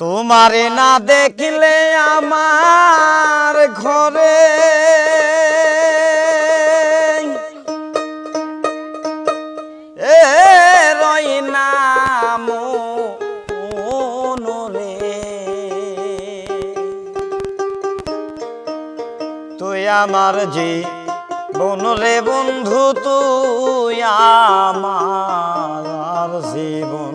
তোমারে না দেখলে আমার ঘরে এ রই না মনরে তুই আমার জি বনরে বন্ধু, তুই আমার জীবন।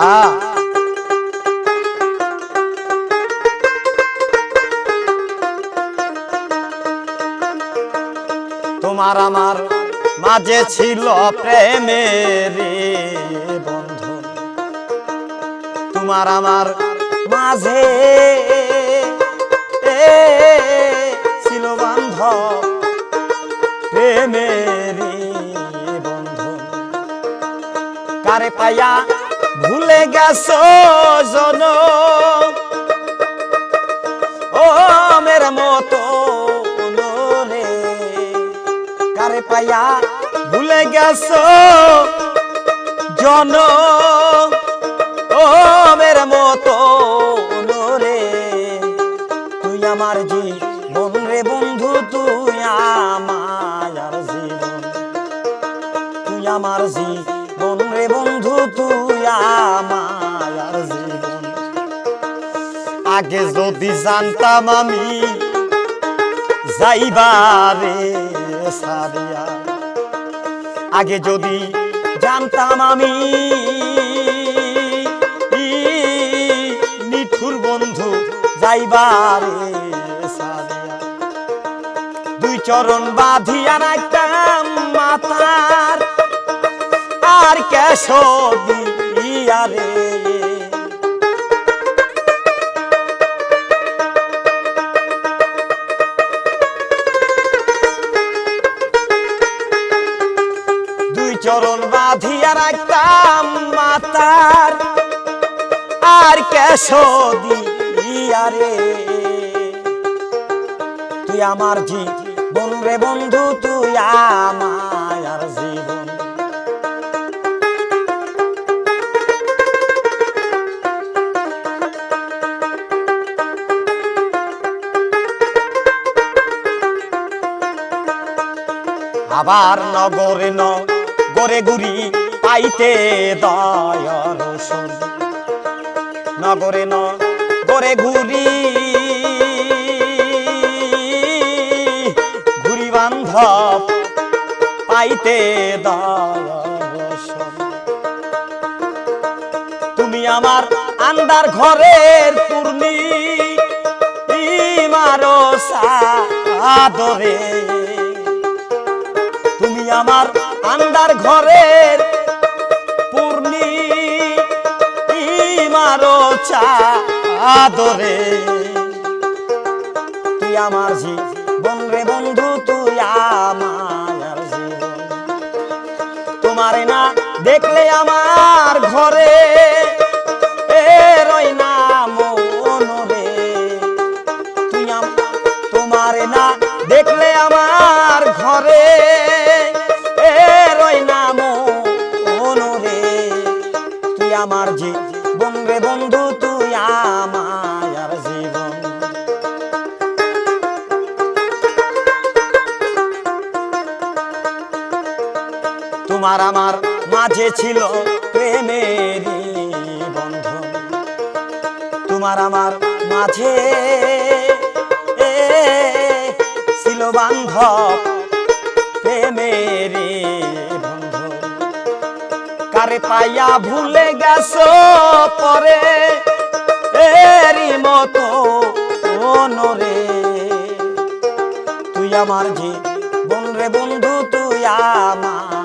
তোমার আমার মাঝে ছিল প্রেমের বন্ধন। তোমার আমার মাঝে ছিল বান্ধব প্রেমের বন্ধন। কারে পায়া ভুলে গেছো, জন। ও মের মতো কারে পায়া ভুলে গেছো, জন। ও মের মতো রে তুই আমার জীবন রে বন্ধু, তুই আমার জীবন। তুই আমার জীবন আগে যদি জানতাম আমি। যাইবারে সারিয়া। আগে যদি জানতাম আমি নিঠুর বন্ধু যাইবারে সারিয়া। দুই চরণ বাঁধিয়া রাখতাম মাথার আর কেশ দিয়া রে মাতার, আর কেশ দিয়া রে। তুই আমার জীবন রে বন্ধু, তুই আমার জীবন। আবার নগরে ন গরে গুরি পাইতে দয়ার রসুন। নগরে ন, গরে ঘুরি। ঘুরি বান্ধব পাইতে দর্শন তুমি আমার আন্দার ঘরের পূর্ণি মারো সাদরে তুমি আমার আন্দার ঘরের চাদরে। তুই আমার জীবন রে বন্ধু, তুই আমার তোমারে না দেখলে আমার ঘরে রই না মনরে। তুই আম- তোমারে না দেখলে আমার ঘরে তোমার আমার মাঝে ছিল প্রেমেরই বন্ধন। তোমার আমার মাঝে ছিল বান্ধব প্রেমেরি বন্ধু কারে পাইয়া ভুলে গেছ পরে? এরি মতো নরে তুই আমার জি রে বন্ধু, তুই আমার